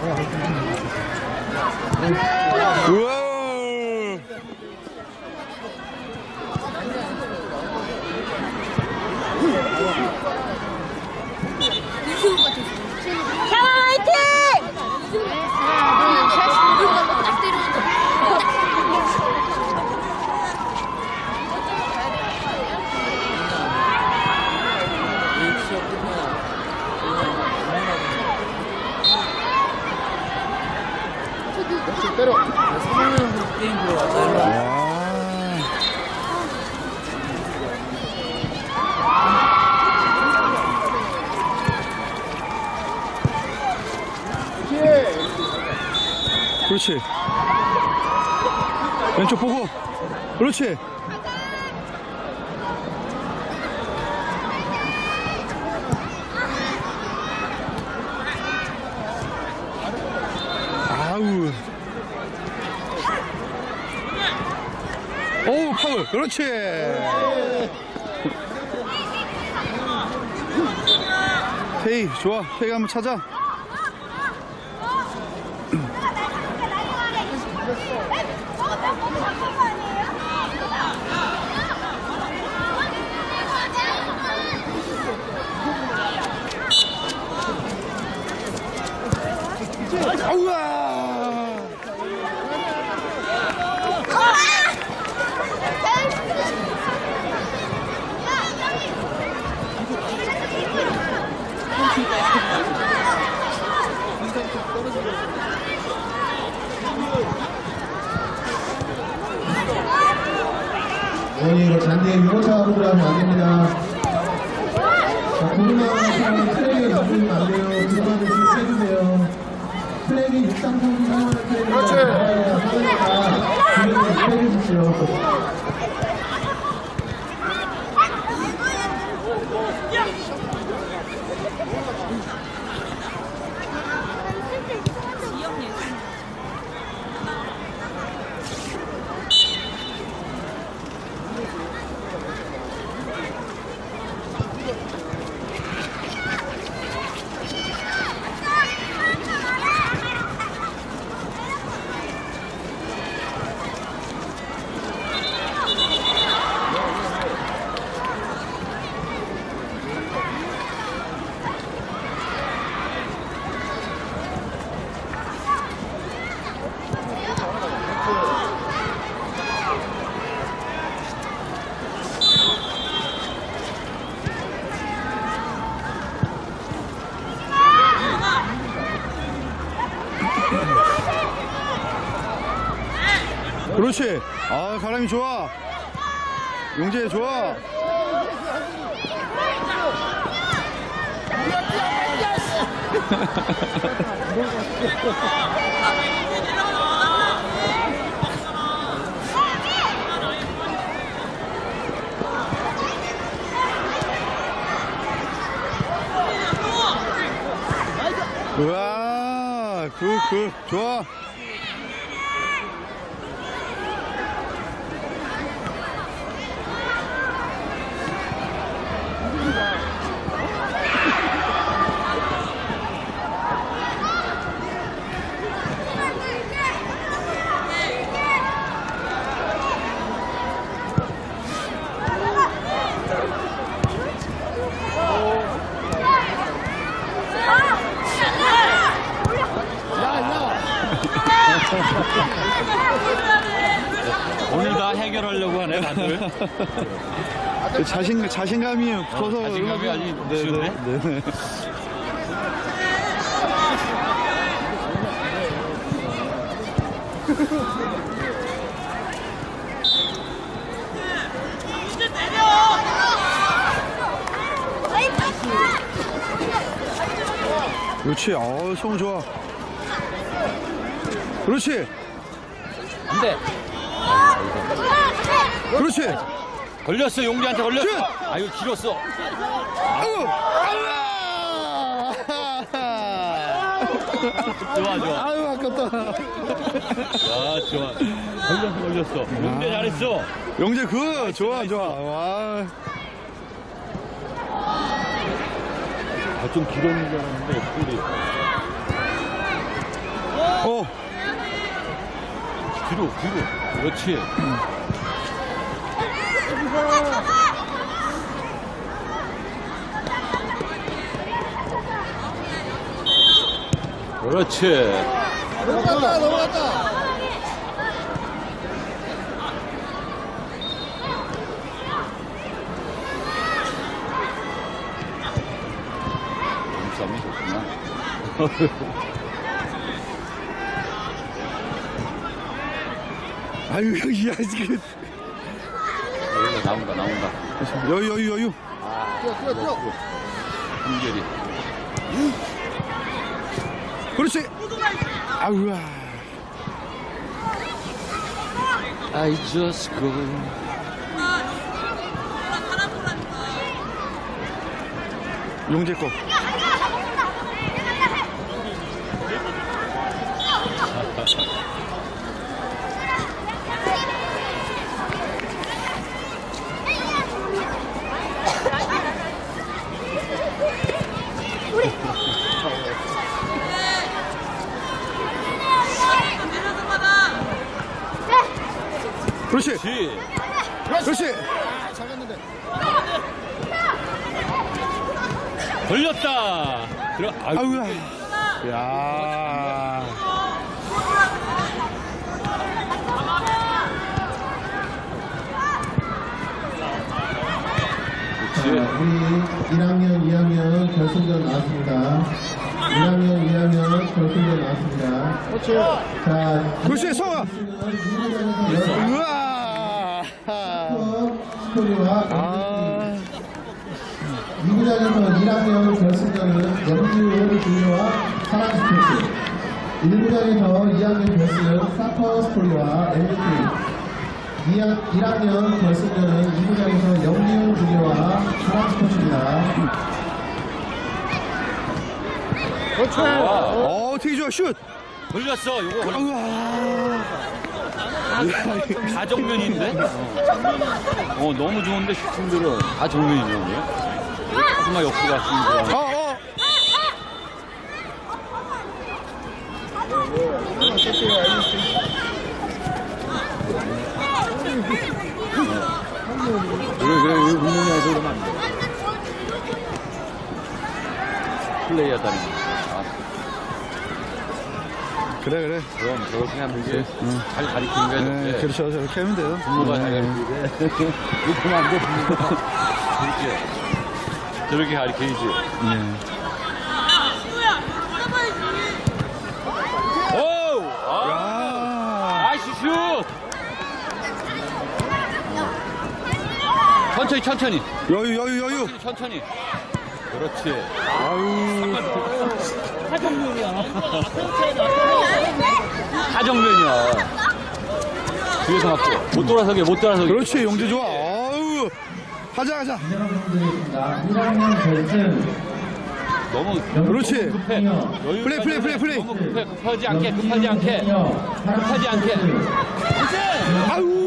Thank you. 그렇지. 왼쪽 보고. 그렇지. 아우. 오 파울. 그렇지. 테이 좋아. 테이 한번 찾아 아우야 어머니 이거 잔디에 유모차 하면 안 됩니다. 자, 구름하는 사람이 플래그에 넘기면 안 돼요. 구름하는 줄 세주세요. 플래그 육상선수 사용하는 플래그가 나와야 하니까 구름을 빼주십시 그렇지. 아 가람이 좋아. 용재 좋아. 우와 굿굿 좋아 오늘 다 해결하려고 하네 다들. 자신 자신감이 붙어서 자신감이 아주 거- 네, 쉬운데? 네, 네. 그렇지. 어 성우 좋아 그렇지. 안 돼 그렇지. 걸렸어 용기한테 걸렸어. 슛! 아유 길었어. 아우 아우 좋아. 좋아 아유 아깝다. 아 좋아. 걸렸어 걸렸어. 용대 잘했어. 영재 그 좋아 좋아. 와. 아, 좀 길었는 줄 알았는데, 볼이. 어, 뒤로, 뒤로. 그렇지. 그렇지. 넘어갔다, 넘어갔다. 몸싸움이 좋구나. 아유, 야, 지금. 여기가 나온다, 나온다. 여유, 여유, 여유. 한결이. 그렇지. 아우, 와. I just go. 용재 거. 그렇지. 그렇지. 그렇지. 걸렸다. 들어, 아유, 야. 자. 우리 1학년, 2학년 결승전 나왔습니다. 1학년, 2학년 결승전 나왔습니다. 그렇지. 자, 그렇지, 성아. 미국에서 우와. 스토리와 아. 미구장에서 1학년 1구장에서 2학년 결승은 사퍼 스토리와 MVP 2학, 1학년 결승전은 2구장에서 영지우 주니어와 사랑 스포츠입니다 와, 어, 되게 좋아, 슛. 걸렸어. 이거 걸렸 우와. 다 정면인데? 어, 너무 좋은데 슈팅들은 다 정면이네. 조금만 옆으로 갔으면 좋아. 어, 어. 그래, 그래, 운동이 와서 그러면 안 돼. 플레이 하다니. 아, 그래, 그래. 그럼 저렇게 하면 이제 잘 가리키는 게 네, 좋대. 그렇죠. 저렇게 하면 돼요. 부모가 잘 네. 가리키게. 이렇게 하면 안 돼, 부모가. 그렇게. 저렇게 가리켜야지. 네. 오우! 아, 아. 아이스 슛! 천천히, 천천히. 여유, 여유, 여유. 천천히, 천천히. 그렇지. 아유. 하정면이야. 뒤에서 맞고. 못 돌아서게, 못 돌아서게. 그렇지, 용재 좋아. 아유. 하자, 하자. 여러분들입니다 1학년 결승 너무 그렇지. 급해. 플레이, 플레이, 플레이, 플레이. 너무 급해. 급하지 않게, 급하지 않게. 급하지 않게. 아유.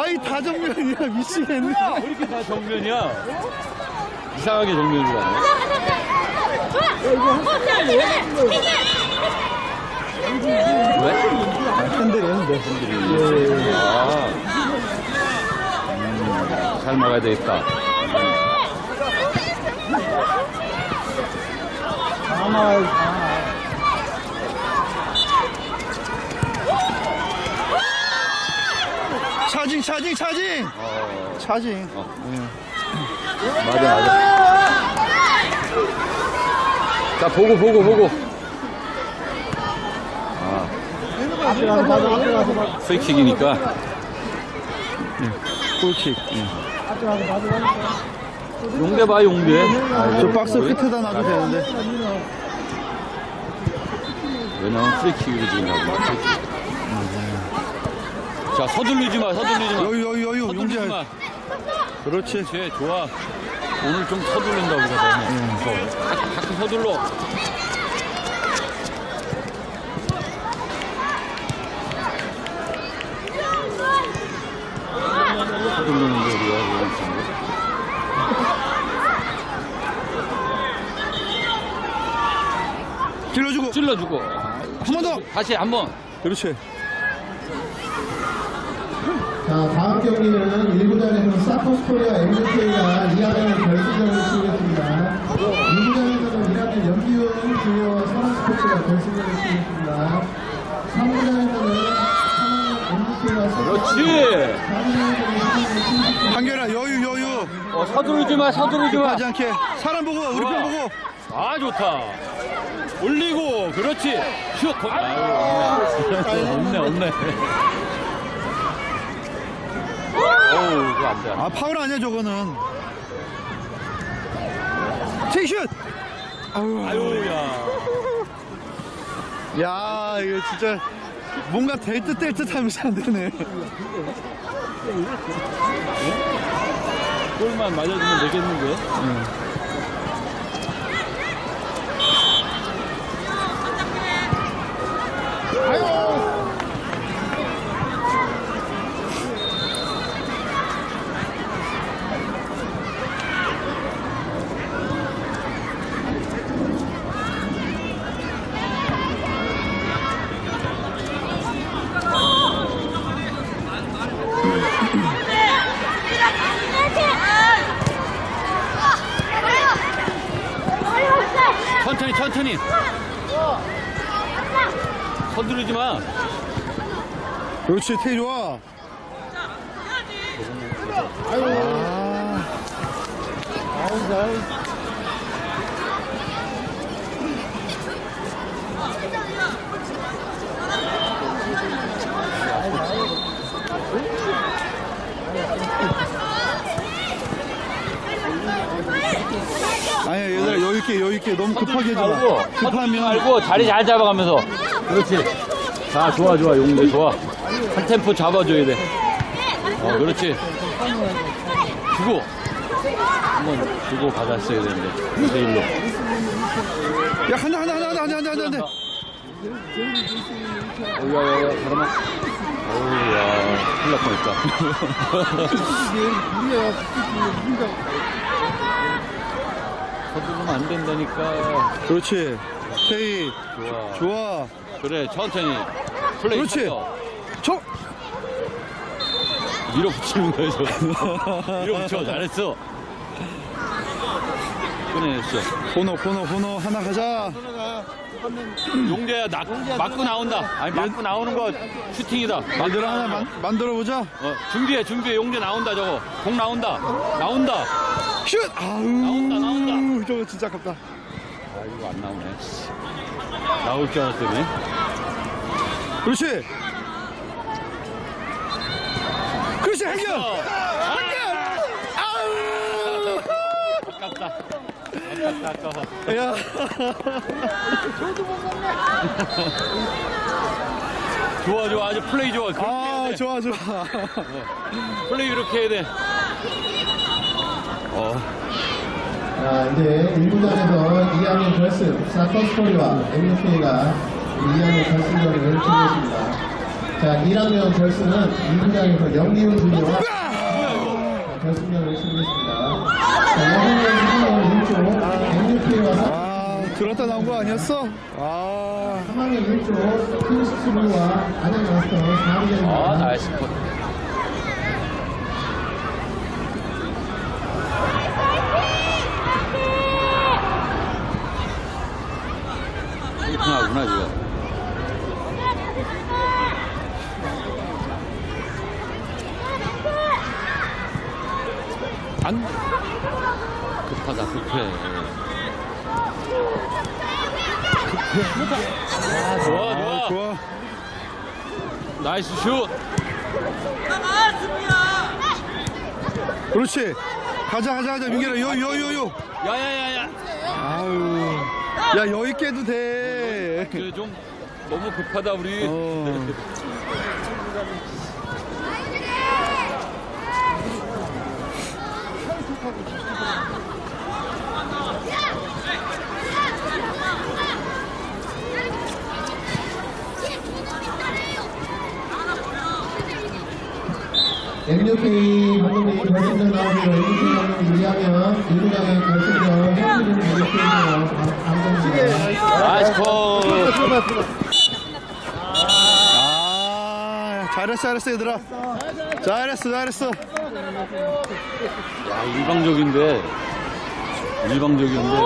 아이, 다 정면이야. 미치겠네. 왜 이렇게 다 정면이야? 이상하게 정면으로 가네. 왜? 핸들. 아. 음, 잘 막아야 되겠다. 차징, 차징, 차징. 어, 차징. 맞아, 맞아. 자, 보고, 보고, 보고. 아. 프리킥이니까. 골킥. 용대 봐, 용대. 저 박스 끝에다 놔도 되는데. 왜냐면 프리킥으로 지금 프리킥. 자 서둘르지 마 서둘르지 마. 여유 여유 여유 서둘르지 용재 그렇지. 제 좋아. 오늘 좀 서둘른다 우리가 너무 무서워 가- 가끔 서둘러. 서둘르는데 우리가 여기 찔러주고. 찔러주고. 한 번 더. 다시 한번. 그렇지. 자, 다음 경기는 1구단에서 사커스 코리아 MBK가 2학년 결승전을 치르겠습니다. 2구단에서는 1학년 연기훈 주니어와 서랑 스포츠가 결승전을 치르겠습니다. 3구단에서는 3학년 MBK가 그렇지. 4구단에서는 한결아 여유 여유. 어, 서두르지 마, 서두르지 마. 하지 않게 사람 보고 우리 편 보고. 아, 좋다. 올리고, 그렇지. 슛. 아유, 없네, 없네. 어우, 그거 안 돼. 아 파울 아니야 저거는. 티슛. 아유, 야. 야 이거 진짜 뭔가 될 듯 될 듯 하면서 안 되네. 골만 맞아주면 되겠는데. 천천히, 천천히. 서두르지 마. 그렇지 테이 좋아. 아. 아니야 얘들아 여유 있게 여유 있게 너무 급하게 하지 마. 말고, 급하면 말고 자리 잘 잡아가면서. 그렇지. 자, 좋아, 좋아. 용대 좋아. 한 템포 잡아줘야 돼. 어, 그렇지. 주고. 한번 주고 받았어야 되는데. 2대1로. 야 하나 하나 하나 하나 하나 하나 하나. 어우야, 야, 야, 바람아. 어우야, 큰일 날 뻔했다. 서두르면 안 된다니까. 그렇지 테이 좋아. 좋아. 그래, 천천히. 플레이 그렇지. 찾아. 저 밀어붙이는 거야, 저거. 밀어붙여, 잘했어. 꺼내냈어. 번호 번호 번호 하나 가자. 용대야, 나, 맞고 나온다. 아니, 맞고 나오는 거 슈팅이다. 만들어 하나 만, 만들어 보자. 어, 준비해, 준비해. 용대 나온다, 저거. 공 나온다. 나온다. 슛! 아우. 나온다, 나온다. 저거 진짜 아깝다. 아, 이거 안 나오네. 씨. 나올 줄 알았더니. 그렇지. 그렇지, 해결! 해결! 아우! 아깝다. 아깝다, 아까워. 야. 좋아, 좋아. 아주 플레이 좋아. 그렇게 해야 아, 돼. 좋아, 좋아. 플레이 이렇게 해야 돼. 어, 자, 이제 1구단에서 2학년 결승 사커스 코리아 MBK가 2학년 결승전을 치르겠습니다. 자, 1학년 결승은 2구단에서 영기훈 주니어와 결승전을 치르겠습니다. 자, 영기훈 주니어 1조 MBK와 아, 들었다 나온 거 아니었어? 아. 3학년 1조 킹스트루와 안양 마스터 4위전입니다. 아, 나이스 컷. 훌륭하구나, 지금. 안 급해 아 좋아 아, 좋아 좋아. 나이스 슛 그렇지. 가자, 가자, 가자. 민결아, 요, 요, 요, 요. 야야야야 아유. 야, 여유 해도 돼. 그좀 너무 급하다 우리 어. MUK 방금이 결승전 나오기로 MUK 방금 유리하면 유리하게 결승전 현실은 MUK입니다. 나이스 아, 잘했어, 잘했어, 얘들아. 잘했어, 잘했어. 야, 일방적인데. 일방적인데.